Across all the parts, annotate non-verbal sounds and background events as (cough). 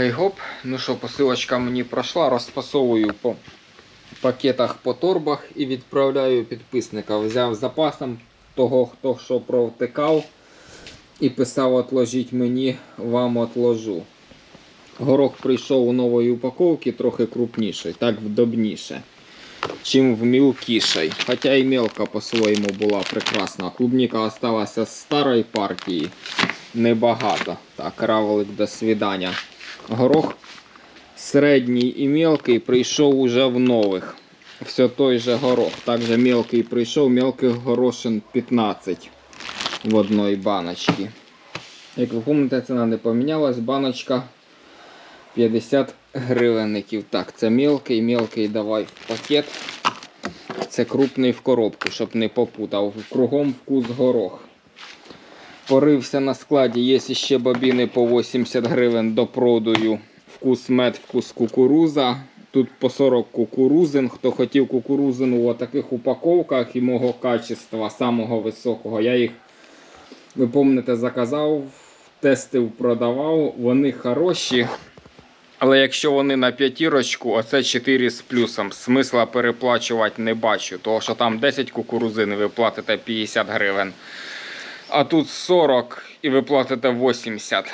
Хей гоп. Ну що, посилочка мені пройшла, розфасовую по пакетах по торбах і відправляю підписника. Взяв запасом того, хто що провтикав, і писав отложіть мені, вам отложу. Горох прийшов у нової упаковки, трохи крупніший, так вдобніше, чим в мілкішій. Хоча і мелка по-своєму була прекрасна. Клубніка осталася з старої партії. Небагато. Так, равлик до свидання. Горох середній і мелкий прийшов уже в нових. Все той же горох. Також мелкий прийшов, мелких горошин 15 в одній баночці. Як ви пам'ятаєте, ціна не помінялась. Баночка 50 гривенників. Так, це мелкий, мелкий давай в пакет. Це крупний в коробку, щоб не попутав. Кругом вкус горох. Порився на складі, є ще бобіни по 80 гривень до продаю. Вкус мед, вкус кукуруза. Тут по 40 кукурузин. Хто хотів кукурузину у таких упаковках і мого качества, самого високого. Я їх, ви пам'ятаєте, заказав, тестив, продавав. Вони хороші. Але якщо вони на п'ятірочку, оце 4 з плюсом. Смисла переплачувати не бачу, тому що там 10 кукурузин ви платите 50 гривень. А тут 40 і ви платите 80.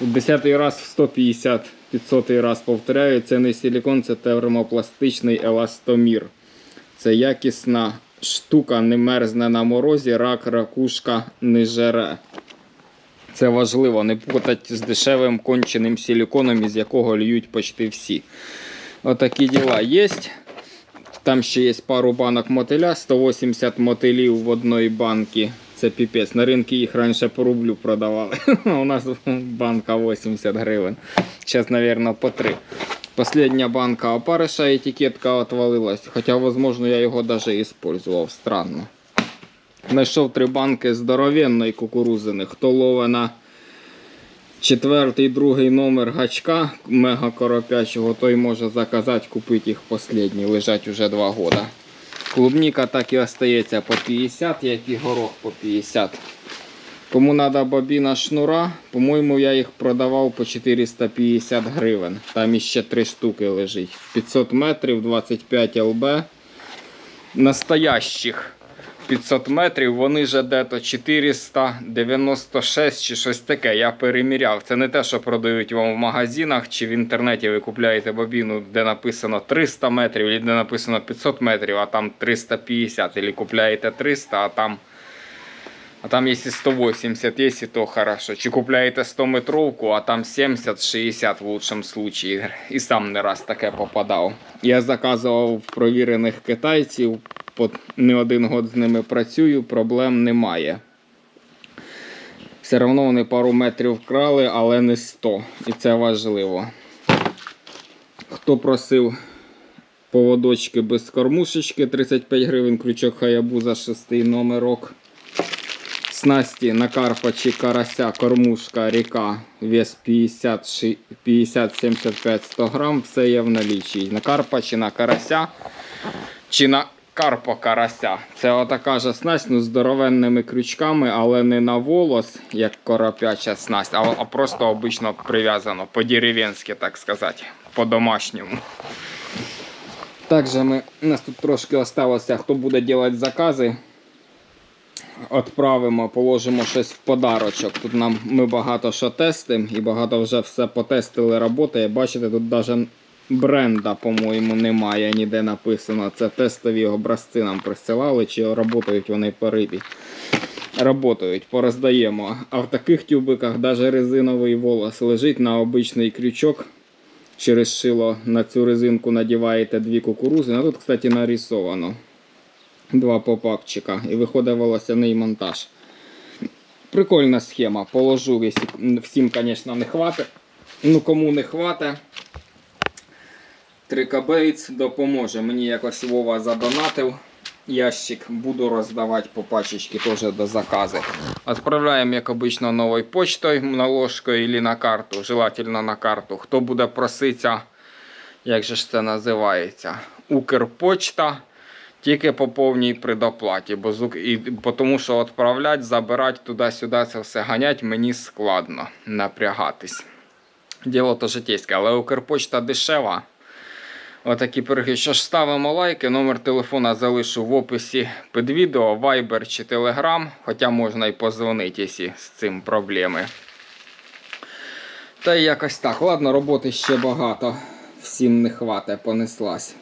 Десятий раз в 150, 500 раз повторяю, це не силікон, це термопластичний еластомір. Це якісна штука, не мерзне на морозі, рак, ракушка не жере. Це важливо, не путати з дешевим конченим силіконом, із якого льють почти всі. Отакі діла є. Там ще є пару банок мотиля, 180 мотилів в одній банці. Це піпець. На ринку їх раніше по рублю продавали. (laughs) У нас банка 80 гривень. Зараз, мабуть, по 3. Последня банка опариша, етикетка отвалилась. Хоча, можливо, я його навіть использував. Странно. Знайшов три банки здоровенної кукурузини. Хто лове на четвертий, другий номер гачка мега коропячого, той може заказати, купити їх останні. Лежать уже два года. Клубніка так і остається по 50, як і горох по 50. Кому треба бобіна шнура, по-моєму, я їх продавав по 450 гривень. Там іще три штуки лежить. 500 метрів, 25 ЛБ. Настоящих 500 метрів, вони же дето 496 чи щось таке. Я переміряв. Це не те, що продають вам в магазинах чи в інтернеті ви купляєте бобіну, де написано 300 метрів, або де написано 500 метрів, а там 350, або купляєте 300, а там. А там якщо 180 є, і то хорошо. Чи купляєте 100 метровку, а там 70-60 в лучшому случаї. І сам не раз таке попадав. Я заказував провірених китайців, по не один год з ними працюю, проблем немає. Все одно вони пару метрів вкрали, але не 100. І це важливо. Хто просив поводочки без кормушечки, 35 гривень, крючок Хаябуза 6 номерок. Снасті на карпачі карася, кормушка, ріка, вес 50-75-100 грам, все є в налічі. На карпачі, на карася чи на карпо карася. Це отака ж снасть ну, здоровенними крючками, але не на волос, як коропяча снасть, а, а просто обично прив'язано, по-деревенськи, так сказати, по-домашньому. Також ми, у нас тут трошки осталося, хто буде робити закази. Відправимо, положимо щось в подарочок. Тут нам ми багато що тестимо і багато вже все потестили, роботи. Бачите, тут навіть бренда, по-моєму, немає, ніде написано. Це тестові образці нам присилали, чи працюють вони по рибі. Работають, пороздаємо. А в таких тюбиках навіть резиновий волос лежить на обичний крючок. Через шило на цю резинку надіваєте дві кукурузи. А тут, кстати, нарисовано два попапчика і виходить волосяний монтаж. Прикольна схема. Положу, всім, звісно, не хватить. Ну, кому не хватить, Трикабейц допоможе. Мені якось Вова задонатив. Ящик буду роздавати по пачечці теж до заказу. Відправляємо, як обично, новою почтою на ложкою або на карту. Желательно на карту. Хто буде проситися, як же ж це називається? Укрпочта. Тільки по повній предоплаті, бо і тому що відправляти, забирати туди-сюди це все ганять, мені складно напрягатись. Діло то житейське, але Укрпочта дешева. Отакі пироги. Що ж, ставимо лайки. Номер телефона залишу в описі під відео, Viber чи Telegram, хоча можна і позвонити, з цим проблеми. Та й якось так. Ладно, роботи ще багато. Всім не хватає, понеслась.